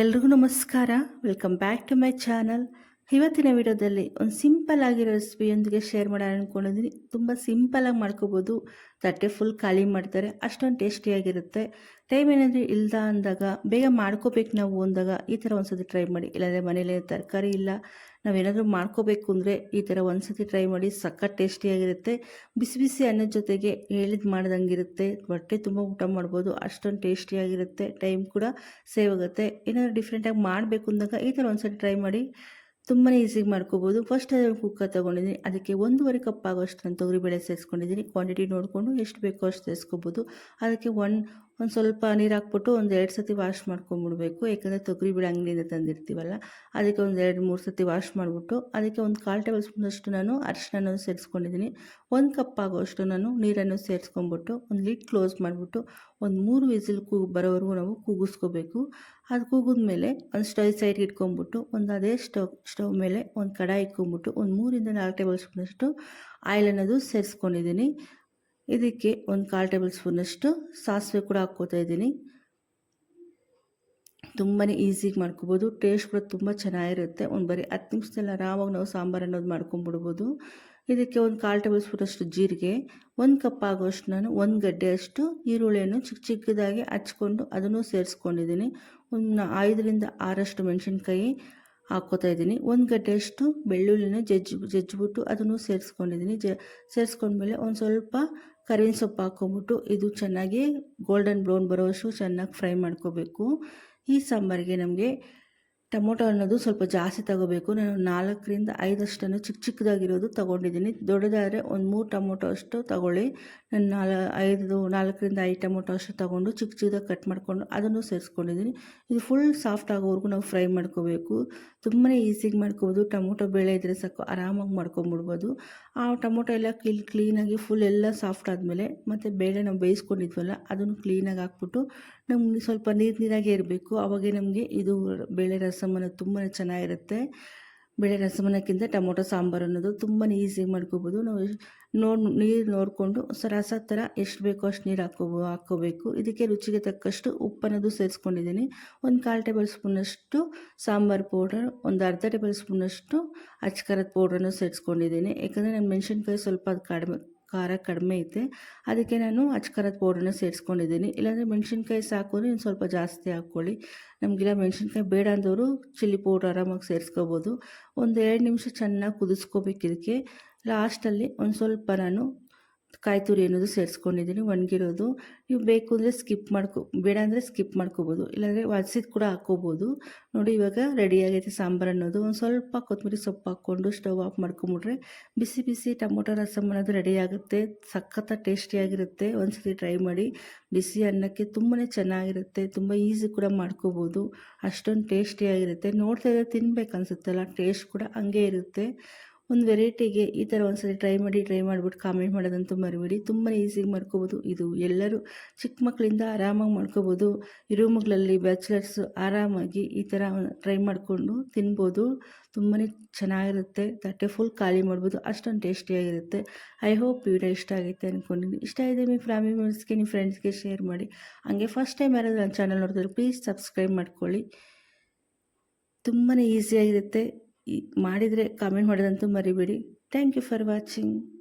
ಎಲ್ರಿಗೂ ನಮಸ್ಕಾರ. Welcome back to my channel ಇವತ್ತಿನ ವಿಡಿಯೋದಲ್ಲಿ ಒಂದು ಸಿಂಪಲ್ ಆಗಿರೋ ರೆಸಿಪಿಯೊಂದಿಗೆ ಶೇರ್ ಮಾಡೋಣ ಅಂದ್ಕೊಂಡಿದ್ದೀನಿ ತುಂಬ ಸಿಂಪಲಾಗಿ ಮಾಡ್ಕೋಬೋದು. ತಟ್ಟೆ ಫುಲ್ ಖಾಲಿ ಮಾಡ್ತಾರೆ. ಅಷ್ಟೊಂದು ಟೇಸ್ಟಿಯಾಗಿರುತ್ತೆ ಟೈಮ್ ಏನಾದರೂ ಇಲ್ದ ಅಂದಾಗ, ಬೇಗ ಮಾಡ್ಕೋಬೇಕು ನಾವು ಅಂದಾಗ ಈ ಥರ ಒಂದ್ಸತಿ ಟ್ರೈ ಮಾಡಿ. ಇಲ್ಲಾಂದರೆ ಮನೇಲಿ ತರಕಾರಿ ಇಲ್ಲ. ನಾವೇನಾದರೂ ಮಾಡ್ಕೋಬೇಕು ಅಂದರೆ ಈ ಥರ ಒಂದ್ಸತಿ ಟ್ರೈ ಮಾಡಿ ಸಖತ್ ಟೇಸ್ಟಿಯಾಗಿರುತ್ತೆ ಬಿಸಿ ಬಿಸಿ ಅನ್ನದ ಜೊತೆಗೆ ಹೇಳಿದ್ ಮಾಡ್ದಂಗಿರುತ್ತೆ. ಹೊಟ್ಟೆ ತುಂಬ ಊಟ ಮಾಡ್ಬೋದು. ಅಷ್ಟೊಂದು ಟೇಸ್ಟಿಯಾಗಿರುತ್ತೆ ಟೈಮ್ ಕೂಡ ಸೇವ್ ಆಗುತ್ತೆ. ಏನಾದರೂ ಡಿಫ್ರೆಂಟಾಗಿ ಮಾಡಬೇಕು ಅಂದಾಗ ಈ ಥರ ಒಂದ್ಸತಿ ಟ್ರೈ ಮಾಡಿ. ತುಂಬಾ ಈಸಿಯಾಗಿ ಮಾಡ್ಕೋಬೋದು. ಫಸ್ಟ್ ಅದನ್ನು ಕುಕ್ಕರ್ ತೊಗೊಂಡಿದ್ದೀನಿ. ಅದಕ್ಕೆ ಒಂದೂವರೆ ಕಪ್ ಆಗೋಷ್ಟು ನಾನು ತೊಗರಿಬೇಳೆ ಸೇರಿಸ್ಕೊಂಡಿದ್ದೀನಿ ಕ್ವಾಂಟಿಟಿ ನೋಡಿಕೊಂಡು ಎಷ್ಟು ಬೇಕೋ ಅಷ್ಟು ಸೇರಿಸ್ಕೋಬೋದು ಅದಕ್ಕೆ ಒನ್ ಒಂದು ಸ್ವಲ್ಪ ನೀರು ಹಾಕ್ಬಿಟ್ಟು ಒಂದು ಎರಡು ಸತಿ ವಾಶ್ ಮಾಡ್ಕೊಂಬಿಡ್ಬೇಕು. ಯಾಕಂದರೆ ತೊಗರಿಬೇಳೆ ಅಂಗಡಿಯಿಂದ ತಂದಿರ್ತೀವಲ್ಲ, ಅದಕ್ಕೆ ಒಂದು ಎರಡು ಮೂರು ಸತಿ ವಾಶ್ ಮಾಡಿಬಿಟ್ಟು ಅದಕ್ಕೆ ಒಂದು ಕಾಲು ಟೇಬಲ್ ಸ್ಪೂನಷ್ಟು ನಾನು ಅರಿಶಿನ ಸೇರಿಸ್ಕೊಂಡಿದ್ದೀನಿ. ಒಂದು ಕಪ್ ಆಗೋಷ್ಟು ನಾನು ನೀರನ್ನು ಸೇರಿಸ್ಕೊಂಬಿಟ್ಟು ಒಂದು ಲಿಡ್ ಕ್ಲೋಸ್ ಮಾಡಿಬಿಟ್ಟು ಒಂದು ಮೂರು ವಿಸಿಲ್ ಕೂ, ಬರೋವರೆಗೂ ನಾವು ಕೂಗಿಸ್ಕೋಬೇಕು. ಅದು ಕೂಗಿದ ಮೇಲೆ ಒಂದು ಸ್ಟವ್ ಸೈಡ್ಗೆ ಇಟ್ಕೊಂಬಿಟ್ಟು ಒಂದು ಅದೇ ಸ್ಟವ್ ಸ್ಟವ್ ಮೇಲೆ ಒಂದು ಕಡಾಯಿ ಇಟ್ಕೊಂಬಿಟ್ಟು ಒಂದು ಮೂರಿಂದ ನಾಲ್ಕು ಟೇಬಲ್ ಸ್ಪೂನಷ್ಟು ಆಯಿಲ್ ಅನ್ನೋದು ಸೇರಿಸ್ಕೊಂಡಿದ್ದೀನಿ. ಇದಕ್ಕೆ ಒಂದು ಕಾಲು ಟೇಬಲ್ ಸ್ಪೂನಷ್ಟು ಸಾಸಿವೆ ಕೂಡ ಹಾಕ್ಕೋತಾ ಇದ್ದೀನಿ. ತುಂಬಾ ಈಸಿಗೆ ಮಾಡ್ಕೋಬೋದು. ಟೇಸ್ಟ್ ಕೂಡ ತುಂಬ ಚೆನ್ನಾಗಿರುತ್ತೆ. ಒಂದು ಬರೀ ಹತ್ತು ನಿಮಿಷದಲ್ಲಿ ಆರಾಮಾಗಿ ನಾವು ಸಾಂಬಾರು ಅನ್ನೋದು ಮಾಡ್ಕೊಂಬಿಡ್ಬೋದು. ಇದಕ್ಕೆ ಒಂದು ಕಾಲು ಟೇಬಲ್ ಸ್ಪೂನಷ್ಟು ಜೀರಿಗೆ, ಒಂದು ಕಪ್ ಆಗೋಷ್ಟು ನಾನು ಒಂದು ಗಡ್ಡೆಯಷ್ಟು ಈರುಳ್ಳಿಯನ್ನು ಚಿಕ್ಕ ಚಿಕ್ಕದಾಗಿ ಹಚ್ಕೊಂಡು ಅದನ್ನು ಸೇರಿಸ್ಕೊಂಡಿದ್ದೀನಿ. ಒಂದು ಐದರಿಂದ ಆರಷ್ಟು ಮೆಣಸಿನ್ಕಾಯಿ ಹಾಕ್ಕೋತಾ ಇದ್ದೀನಿ. ಒಂದು ಗಡ್ಡೆಯಷ್ಟು ಬೆಳ್ಳುಳ್ಳಿನ ಜಜ್ಜಿ ಜಜ್ಜಿಬಿಟ್ಟು ಅದನ್ನು ಸೇರಿಸ್ಕೊಂಡಿದ್ದೀನಿ. ಜ ಸೇರಿಸ್ಕೊಂಡ್ಮೇಲೆ ಒಂದು ಸ್ವಲ್ಪ ಕರಿವಿನ ಸೊಪ್ಪು ಹಾಕ್ಕೊಂಬಿಟ್ಟು ಇದು ಚೆನ್ನಾಗಿ ಗೋಲ್ಡನ್ ಬ್ರೌನ್ ಬರೋವಷ್ಟು ಚೆನ್ನಾಗಿ ಫ್ರೈ ಮಾಡ್ಕೋಬೇಕು. ಈ ಸಾಂಬಾರಿಗೆ ನಮಗೆ ಟೊಮೊಟೊ ಅನ್ನೋದು ಸ್ವಲ್ಪ ಜಾಸ್ತಿ ತಗೋಬೇಕು. ನಾನು ನಾಲ್ಕರಿಂದ ಐದಷ್ಟನ್ನು ಚಿಕ್ಕ ಚಿಕ್ಕದಾಗಿರೋದು ತೊಗೊಂಡಿದ್ದೀನಿ. ದೊಡ್ಡದಾದರೆ ಒಂದು ಮೂರು ಟೊಮೊಟೊ ಅಷ್ಟು ತಗೊಳ್ಳಿ. ನಾನು ನಾಲ್, ಐದು, ನಾಲ್ಕರಿಂದ ಐದು ಟೊಮೊಟೊ ಅಷ್ಟು ತೊಗೊಂಡು ಚಿಕ್ಕ ಚಿಕ್ಕದಾಗಿ ಕಟ್ ಮಾಡಿಕೊಂಡು ಅದನ್ನು ಸೇರಿಸ್ಕೊಂಡಿದ್ದೀನಿ. ಇದು ಫುಲ್ ಸಾಫ್ಟ್ ಆಗೋವರೆಗೂ ನಾವು ಫ್ರೈ ಮಾಡ್ಕೋಬೇಕು. ತುಂಬಾ ಈಸಿಗೆ ಮಾಡ್ಕೋಬೋದು. ಟೊಮೊಟೊ ಬೇಳೆ ಇದ್ದರೆ ಸಾಕು, ಆರಾಮಾಗಿ ಮಾಡ್ಕೊಂಬಿಡ್ಬೋದು. ಆ ಟೊಮೊಟೊ ಎಲ್ಲ ಕ್ಲೀನ್ ಕ್ಲೀನಾಗಿ ಫುಲ್ ಎಲ್ಲ ಸಾಫ್ಟ್ ಆದಮೇಲೆ ಮತ್ತು ಬೇಳೆ ನಾವು ಬೇಯಿಸ್ಕೊಂಡಿದ್ವಲ್ಲ, ಅದನ್ನು ಕ್ಲೀನಾಗಿ ಹಾಕ್ಬಿಟ್ಟು ನಮ್ಗೆ ಸ್ವಲ್ಪ ನೀರು, ನೀರಾಗೇ ಇರಬೇಕು. ಅವಾಗೆ ನಮಗೆ ಇದು ಬೇಳೆ ರಸಮ್ ಅನ್ನೋದು ತುಂಬಾ ಚೆನ್ನಾಗಿರುತ್ತೆ. ಬೇಳೆ ರಸಮನಕ್ಕಿಂತ ಟೊಮೊಟೊ, ಸಾಂಬಾರು ಅನ್ನೋದು ತುಂಬಾ ಈಸಿಯಾಗಿ ಮಾಡ್ಕೋಬೋದು. ನಾವು ನೋಡಿ, ನೀರು ನೋಡಿಕೊಂಡು ರಸ ಥರ ಎಷ್ಟು ಬೇಕೋ ಅಷ್ಟು ನೀರು ಹಾಕೋ ಹಾಕ್ಕೋಬೇಕು ಇದಕ್ಕೆ ರುಚಿಗೆ ತಕ್ಕಷ್ಟು ಉಪ್ಪನ್ನೋದು ಸೇರಿಸ್ಕೊಂಡಿದ್ದೀನಿ. ಒಂದು ಕಾಲು ಟೇಬಲ್ ಸ್ಪೂನಷ್ಟು ಸಾಂಬಾರು ಪೌಡರ್, ಒಂದು ಅರ್ಧ ಟೇಬಲ್ ಸ್ಪೂನಷ್ಟು ಅಚ್ಕಾರದ ಪೌಡ್ರನ್ನು ಸೇರಿಸ್ಕೊಂಡಿದ್ದೀನಿ. ಯಾಕಂದರೆ ನಾನು ಮೆಣಸಿನ್ಕಾಯಿ ಸ್ವಲ್ಪ ಅದು ಕಡಿಮೆ ಖಾರ ಕಡಿಮೆ ಐತೆ. ಅದಕ್ಕೆ ನಾನು ಅಚ್ಕಾರದ ಪೌಡ್ರನ್ನ ಸೇರಿಸ್ಕೊಂಡಿದ್ದೀನಿ. ಇಲ್ಲಾಂದರೆ ಮೆಣಸಿನ್ಕಾಯಿ ಸಾಕು ಇನ್ನು ಸ್ವಲ್ಪ ಜಾಸ್ತಿ ಹಾಕ್ಕೊಳ್ಳಿ. ನಮಗಿಲ್ಲ ಮೆಣಸಿನ್ಕಾಯಿ ಬೇಡ ಅಂದವರು ಚಿಲ್ಲಿ ಪೌಡ್ರ್ ಆರಾಮಾಗಿ ಸೇರಿಸ್ಕೋಬೋದು. ಒಂದು ಎರಡು ನಿಮಿಷ ಚೆನ್ನಾಗಿ ಕುದಿಸ್ಕೋಬೇಕು ಇದಕ್ಕೆ ಲಾಸ್ಟಲ್ಲಿ ಒಂದು ಸ್ವಲ್ಪ ನಾನು ಕಾಯಿ ತುರಿ ಅನ್ನೋದು ಸೇರಿಸ್ಕೊಂಡಿದ್ದೀನಿ, ಒಣಗಿರೋದು. ನೀವು ಬೇಕು ಅಂದರೆ ಸ್ಕಿಪ್ ಮಾಡ್ಕೊ, ಬೇಡ ಅಂದರೆ ಸ್ಕಿಪ್ ಮಾಡ್ಕೋಬೋದು. ಇಲ್ಲಾಂದರೆ ಒದಿಸಿದ ಕೂಡ ಹಾಕ್ಕೋಬೋದು ನೋಡಿ ಇವಾಗ ರೆಡಿ ಆಗೈತೆ ಸಾಂಬಾರು ಅನ್ನೋದು. ಒಂದು ಸ್ವಲ್ಪ ಕೊತ್ತಂಬರಿ ಸೊಪ್ಪು ಹಾಕ್ಕೊಂಡು ಸ್ಟವ್ ಆಫ್ ಮಾಡ್ಕೊಂಬಿಟ್ರೆ ಬಿಸಿ ಬಿಸಿ ಟೊಮೊಟೊ ರಸಮ್ ಅನ್ನೋದು ರೆಡಿ ಆಗುತ್ತೆ. ಸಖತ್ತ ಟೇಸ್ಟಿಯಾಗಿರುತ್ತೆ ಒಂದ್ಸತಿ ಟ್ರೈ ಮಾಡಿ. ಬಿಸಿ ಅನ್ನಕ್ಕೆ ತುಂಬಾ ಚೆನ್ನಾಗಿರುತ್ತೆ. ತುಂಬ ಈಸಿ ಕೂಡ ಮಾಡ್ಕೋಬೋದು. ಅಷ್ಟೊಂದು ಟೇಸ್ಟಿಯಾಗಿರುತ್ತೆ ನೋಡ್ತಾ ಇದ್ರೆ ತಿನ್ಬೇಕು ಅನ್ಸುತ್ತಲ್ಲ ಟೇಸ್ಟ್ ಕೂಡ ಹಂಗೆ ಇರುತ್ತೆ. ಒಂದು ವೆರೈಟಿಗೆ ಈ ಥರ ಒಂದ್ಸರಿ ಟ್ರೈ ಮಾಡಿ, ಟ್ರೈ ಮಾಡಿಬಿಟ್ಟು ಕಾಮೆಂಟ್ ಮಾಡೋದಂತೂ ಮರಿಬೇಡಿ. ತುಂಬಾ ಈಸಿಯಾಗಿ ಮಾಡ್ಕೋಬೋದು. ಇದು ಎಲ್ಲರೂ ಚಿಕ್ಕ ಮಕ್ಕಳಿಂದ ಆರಾಮಾಗಿ ಮಾಡ್ಕೋಬೋದು. ರೂಮ್ಗಳಲ್ಲಿ ಬ್ಯಾಚುಲರ್ಸ್ ಆರಾಮಾಗಿ ಈ ಥರ ಟ್ರೈ ಮಾಡಿಕೊಂಡು ತಿನ್ಬೋದು. ತುಂಬಾ ಚೆನ್ನಾಗಿರುತ್ತೆ. ತಟ್ಟೆ ಫುಲ್ ಖಾಲಿ ಮಾಡ್ಬೋದು. ಅಷ್ಟೊಂದು ಟೇಸ್ಟಿಯಾಗಿರುತ್ತೆ ಐ ಹೋಪ್ ವಿಡಿಯೋ ಇಷ್ಟ ಆಗುತ್ತೆ ಅಂದ್ಕೊಂಡಿದ್ದೀನಿ ಇಷ್ಟ ಇದೆ ನಿಮ್ಮ ಫ್ಯಾಮಿಲಿ ಮೆಂಬರ್ಸ್ಗೆ ನಿಮ್ಮ ಫ್ರೆಂಡ್ಸ್ಗೆ ಶೇರ್ ಮಾಡಿ. ಹಾಗೆ ಫಸ್ಟ್ ಟೈಮ್ ಯಾರಾದರೂ ನನ್ನ ಚಾನಲ್ ನೋಡಿದ್ರೆ ಪ್ಲೀಸ್ ಸಬ್ಸ್ಕ್ರೈಬ್ ಮಾಡ್ಕೊಳ್ಳಿ. ತುಂಬಾ ಈಸಿಯಾಗಿರುತ್ತೆ ಮಾಡಿದರೆ ಕಾಮೆಂಟ್ ಮಾಡೋದಂತೂ ಮರಿಬೇಡಿ. Thank you for watching